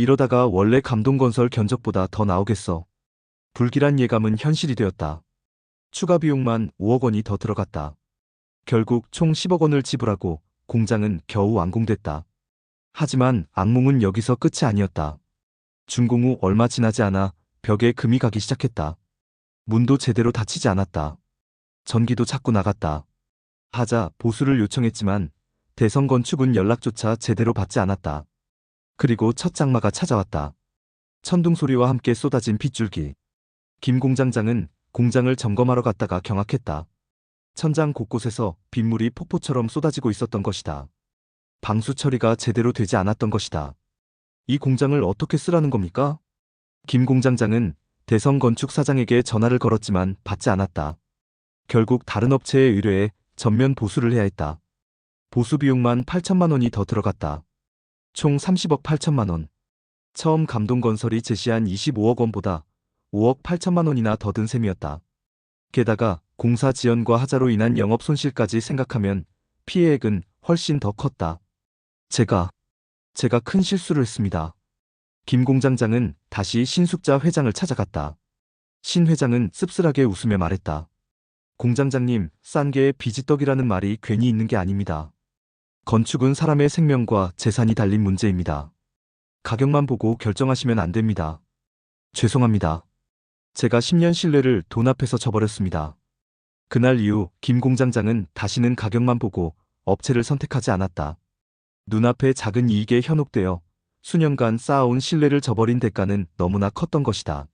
이러다가 원래 감동건설 견적보다 더 나오겠어. 불길한 예감은 현실이 되었다. 추가 비용만 5억 원이 더 들어갔다. 결국 총 10억 원을 지불하고 공장은 겨우 완공됐다. 하지만 악몽은 여기서 끝이 아니었다. 준공 후 얼마 지나지 않아 벽에 금이 가기 시작했다. 문도 제대로 닫히지 않았다. 전기도 자꾸 나갔다. 하자 보수를 요청했지만 대성 건축은 연락조차 제대로 받지 않았다. 그리고 첫 장마가 찾아왔다. 천둥 소리와 함께 쏟아진 빗줄기. 김 공장장은 공장을 점검하러 갔다가 경악했다. 천장 곳곳에서 빗물이 폭포처럼 쏟아지고 있었던 것이다. 방수 처리가 제대로 되지 않았던 것이다. 이 공장을 어떻게 쓰라는 겁니까? 김 공장장은 대성 건축 사장에게 전화를 걸었지만 받지 않았다. 결국 다른 업체에 의뢰해 전면 보수를 해야 했다. 보수 비용만 8천만 원이 더 들어갔다. 총 30억 8천만 원. 처음 감동건설이 제시한 25억 원보다 5억 8천만 원이나 더 든 셈이었다. 게다가 공사 지연과 하자로 인한 영업 손실까지 생각하면 피해액은 훨씬 더 컸다. 제가, 제가 큰 실수를 했습니다. 김 공장장은 다시 신숙자 회장을 찾아갔다. 신 회장은 씁쓸하게 웃으며 말했다. 공장장님, 싼 게 비지떡이라는 말이 괜히 있는 게 아닙니다. 건축은 사람의 생명과 재산이 달린 문제입니다. 가격만 보고 결정하시면 안 됩니다. 죄송합니다. 제가 10년 신뢰를 돈 앞에서 저버렸습니다. 그날 이후 김 공장장은 다시는 가격만 보고 업체를 선택하지 않았다. 눈앞에 작은 이익에 현혹되어 수년간 쌓아온 신뢰를 저버린 대가는 너무나 컸던 것이다.